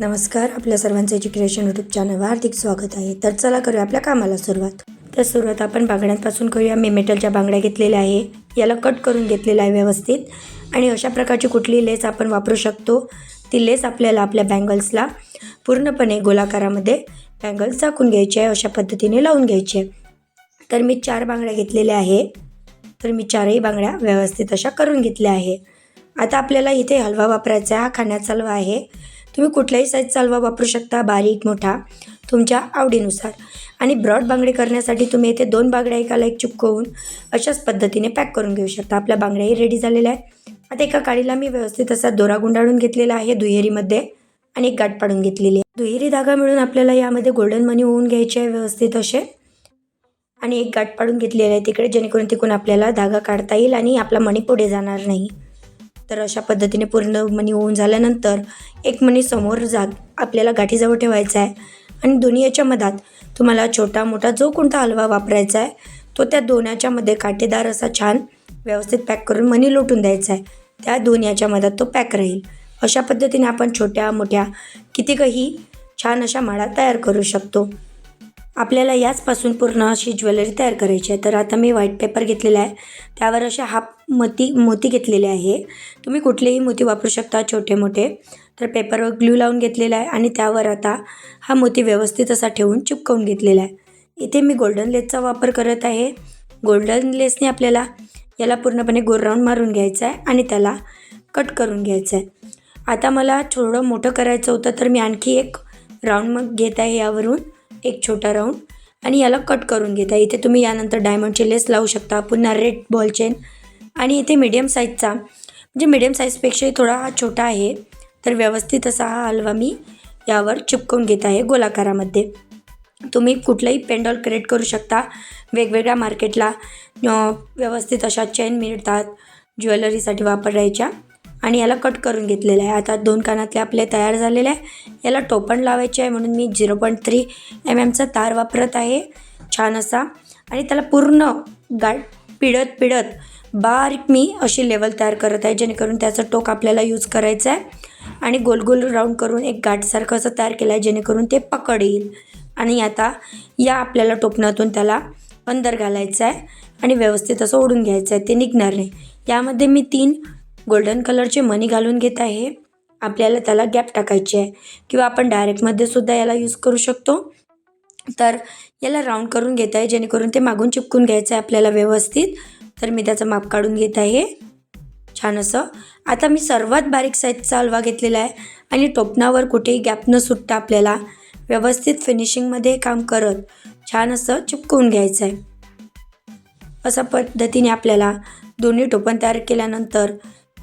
नमस्कार आपल्या सर्वांचं एज्युकेशन यूट्यूब चॅनलवर हार्दिक स्वागत आहे. तर चला करूया आपल्या कामाला सुरुवात. तर सुरुवात आपण बांगड्यांपासून करूया. मी मेटलच्या बांगड्या घेतलेल्या आहे. याला कट करून घेतलेला आहे व्यवस्थित. आणि अशा प्रकारची कुठली लेस आपण वापरू शकतो ती लेस आपल्याला आपल्या बँगल्सला पूर्णपणे गोलाकारामध्ये बँगल्स झाकून घ्यायचे आहे अशा पद्धतीने लावून घ्यायचे आहे. तर मी चार बांगड्या घेतलेल्या आहे. तर मी चारही बांगड्या व्यवस्थित अशा करून घेतल्या आहे. आता आपल्याला इथे हलवा वापरायचा आहे हा खाण्याचा हलवा आहे. तुम्ही कुठल्याही साईज चालवा वापरू शकता बारीक मोठा तुमच्या आवडीनुसार. आणि ब्रॉड बांगडे करण्यासाठी तुम्ही इथे दोन बांगड्या एकाला एक चिपकवून अशाच पद्धतीने पॅक करून घेऊ शकता. आपल्या बांगड्याही रेडी झालेल्या आहे आता एका काडीला मी व्यवस्थित असा दोरा गुंडाळून घेतलेला आहे दुहेरीमध्ये आणि एक गाठ पाडून घेतलेली आहे. दुहेरी धागा मिळून आपल्याला यामध्ये गोल्डन मनी होऊन घ्यायचे आहे व्यवस्थित असे. आणि एक गाठ पाडून घेतलेली आहे तिकडे जेणेकरून तिकडून आपल्याला धागा काढता येईल आणि आपला मणी पुढे जाणार नाही. तर अशा पद्धतीने पूर्ण मणी होऊन झाल्यानंतर एक मणी समोर जा आपल्याला गाठीजवळ ठेवायचा आहे. आणि दोन्ही याच्या मधात तुम्हाला छोटा मोठा जो कोणता हलवा वापरायचा आहे तो त्या दोन्याच्या मध्ये काटेदार असा छान व्यवस्थित पॅक करून मनी लोटून द्यायचा आहे. त्या दोन्याच्या मधात तो पॅक राहील. अशा पद्धतीने आपण छोट्या मोठ्या कितीकही छान अशा माळा तयार करू शकतो. आपल्याला याचपासून पूर्ण अशी ज्वेलरी तयार करायची आहे. तर आता मी व्हाईट पेपर घेतलेला आहे. त्यावर अशा हाफ मोती मोती घेतलेले आहे. तुम्ही कुठलेही मोती वापरू शकता छोटे मोठे. तर पेपरवर ग्लू लावून घेतलेला आहे आणि त्यावर आता हा मोती व्यवस्थित असा ठेवून चिपकवून घेतलेला आहे. इथे मी गोल्डन लेसचा वापर करत आहे. गोल्डन लेसने आपल्याला याला पूर्णपणे गोल राऊंड मारून घ्यायचा आहे आणि त्याला कट करून घ्यायचं आहे. आता मला थोडं मोठं करायचं होतं तर मी आणखी एक राऊंड मग घेत आहे यावरून एक छोटा राऊंड आणि याला कट करून घेत आहे. इथे तुम्ही यानंतर डायमंडचे लेस लावू शकता पुन्हा रेड बॉल चेन आणि इथे मीडियम साईजचा म्हणजे मीडियम साईजपेक्षाही थोडा हा छोटा आहे. तर व्यवस्थित असा हा हलवा मी यावर चिपकवून घेत आहे गोलाकारामध्ये. तुम्ही कुठलंही पेंडॉल क्रिएट करू शकता. वेगवेगळ्या मार्केटला व्यवस्थित अशा चेन मिळतात ज्वेलरीसाठी वापरायच्या. आणि याला कट करून घेतलेलं आहे. आता दोन कानातले आपले तयार झालेले आहे. याला टोपण लावायचे आहे म्हणून मी झिरो पॉईंट थ्री एम एमचा तार वापरत आहे. छान असा. आणि त्याला पूर्ण गाठ पिळत पिळत बारीक मी अशी लेवल तयार करत आहे जेणेकरून त्याचं टोक आपल्याला यूज करायचं आहे. आणि गोल गोल राऊंड करून एक गाठसारखं असं तयार केलं आहे जेणेकरून ते पकड येईल आणि आता या आपल्याला टोपणातून त्याला अंदर घालायचं आहे आणि व्यवस्थित असं ओढून घ्यायचं आहे ते निघणार नाही. यामध्ये मी तीन गोल्डन कलरचे मनी घालून घेत आहे. आपल्याला त्याला गॅप टाकायची आहे. किंवा आपण डायरेक्टमध्ये सुद्धा याला यूज करू शकतो. तर याला राऊंड करून घेत आहे जेणेकरून ते मागून चिपकून घ्यायचं आहे आपल्याला व्यवस्थित. तर मी त्याचं माप काढून घेत आहे. छान असं. आता मी सर्वात बारीक साईजचा हलवा घेतलेला आहे आणि टोपणावर कुठेही गॅप न सुटता आपल्याला व्यवस्थित फिनिशिंगमध्ये काम करत छान असं चिपकवून घ्यायचं आहे. अशा पद्धतीने आपल्याला दोन्ही टोपण तयार केल्यानंतर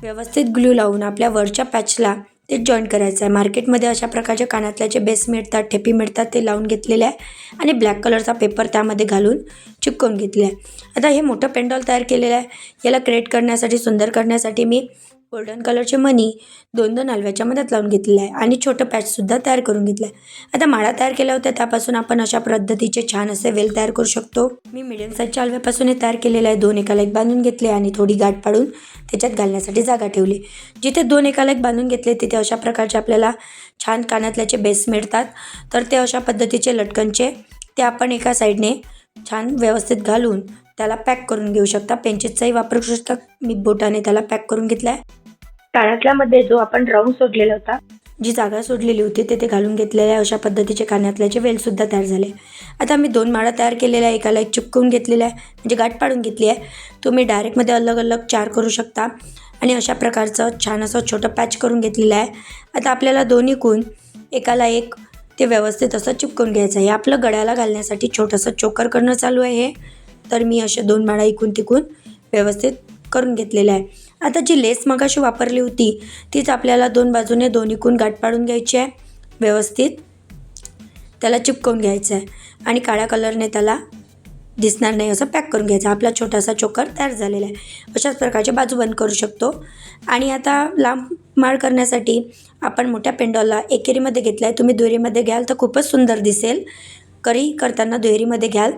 व्यवस्थित ग्लू लावून आपल्या वरच्या पॅचला ते जॉईन करायचं आहे. मार्केटमध्ये अशा प्रकारच्या कानातल्याचे बेस मिळतात ठेपी मिळतात ते लावून घेतलेले आहे. आणि ब्लॅक कलरचा पेपर त्यामध्ये घालून चिपकवून घेतले आहे. आता हे मोठं पेंडॉल तयार केलेलं आहे. याला क्रिएट करण्यासाठी सुंदर करण्यासाठी मी गोल्डन कलरचे मनी दोन दोन हलव्याच्या मध्यात लावून घेतलेलं आहे. आणि छोटं पॅचसुद्धा तयार करून घेतलं आहे आता माळा तयार केल्या होत्या त्यापासून आपण अशा पद्धतीचे छान असे वेल तयार करू शकतो. मी मिडियम साईजच्या हलव्यापासून हे तयार केलेलं आहे. दोन एकाला एक बांधून घेतले आणि थोडी गाठ पाडून त्याच्यात घालण्यासाठी जागा ठेवली. जिथे दोन एकाला एक बांधून घेतले तिथे अशा प्रकारचे आपल्याला छान कानातल्याचे बेस मिळतात. तर ते अशा पद्धतीचे लटकनचे ते आपण एका साईडने छान व्यवस्थित घालून त्याला पॅक करून घेऊ शकता. पेंचेसचाही वापर करू शकता. मी बोटाने त्याला पॅक करून घेतला आहे कानातल्यामध्ये जो आपण राऊंड सोडलेला होता जी जागा सोडलेली होती ते ते घालून घेतलेल्या आहे अशा पद्धतीचे कानातल्याचे वेलसुद्धा तयार झाले. आता मी दोन माळा तयार केलेल्या आहे. एकाला एक चिपकून घेतलेला आहे म्हणजे गाठ पाडून घेतली आहे. तुम्ही डायरेक्टमध्ये अलग अलग चार करू शकता. आणि अशा प्रकारचं छान असं छोटं पॅच करून घेतलेलं आहे. आता आपल्याला दोन्ही कून एकाला एक ते व्यवस्थित असं चिपकून घ्यायचं आहे. आपलं गळ्याला घालण्यासाठी छोटंसं चोकर करणं चालू आहे हे. तर मी अशा दोन माळा इकून तिकून व्यवस्थित करून घेतलेलं आहे. आता जी लेस मगाशी वापरली होती तीच आपल्याला दोन बाजूने दोन्हीकून गाठ पाडून घ्यायची आहे. व्यवस्थित. त्याला चिपकवून घ्यायचं आहे. आणि काळ्या कलरने त्याला दिसणार नाही असं पॅक करून घ्यायचं आपला छोटासा चोकर तयार झालेला आहे. अशाच प्रकारचे बाजू बंद करू शकतो. आणि आता लांब माळ करण्यासाठी आपण मोठ्या पेंडॉलला एकेरीमध्ये घेतला आहे तुम्ही दुहेरीमध्ये घ्याल तर खूपच सुंदर दिसेल. करी करताना दुहेरीमध्ये घ्याल.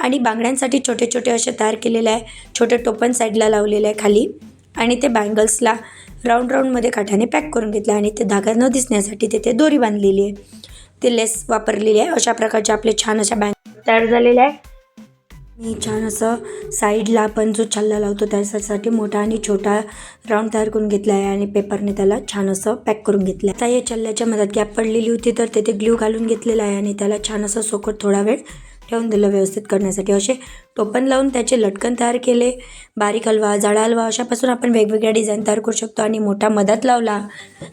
आणि बांगड्यांसाठी छोटे छोटे असे तयार केलेले आहे. छोटे टोपण साईडला लावलेले आहे खाली. आणि ते बँगल्सला राऊंड राऊंडमध्ये काठ्याने पॅक करून घेतलं आणि ते धागा न दिसण्यासाठी तिथे दोरी बांधलेली आहे. ते लेस वापरलेली आहे. अशा प्रकारचे आपले छान अशा बँग तयार झालेल्या आहे. मी छान असं साईडला आपण जो छल्ला लावतो त्याच्यासाठी मोठा आणि छोटा राऊंड तयार करून घेतला आहे आणि पेपरने त्याला छान असं पॅक करून घेतलं आता या छल्ल्याच्या मदत गॅप पडलेली होती तर तिथे ग्ल्यू घालून घेतलेला आहे आणि त्याला छान असं सोकट थोडा वेळ ठेवून दिलं व्यवस्थित करण्यासाठी. असे टोपण लावून त्याचे लटकन तयार केले. बारीक हलवा जाडा हलवा अशापासून आपण वेगवेगळ्या डिझाईन तयार करू शकतो आणि मोठा मधात लावला.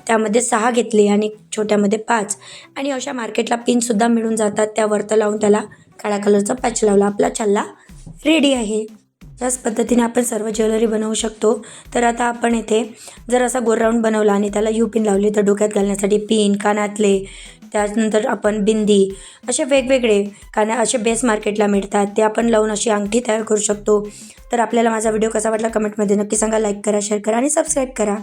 त्यामध्ये सहा घेतले आणि छोट्यामध्ये पाच. आणि अशा मार्केटला पिनसुद्धा मिळून जातात. त्या वरतं लावून त्याला काळ्या कलरचा पॅच लावला. आपला छल्ला रेडी आहे. त्याच पद्धतीने आपण सर्व ज्वेलरी बनवू शकतो. तर आता आपण येथे जर असा गोल राऊंड बनवला आणि त्याला यू पिन लावली तर डोक्यात घालण्यासाठी पिन कानातले त्यानंतर आपण बिंदी असे वेगवेगळे कारण असे बेस मार्केटला मिळतात ते आपण लावून अशी अंगठी तयार करू शकतो. तर आपल्याला माझा व्हिडिओ कसा वाटला कमेंटमध्ये नक्की सांगा लाईक करा शेअर करा आणि सबस्क्राईब करा.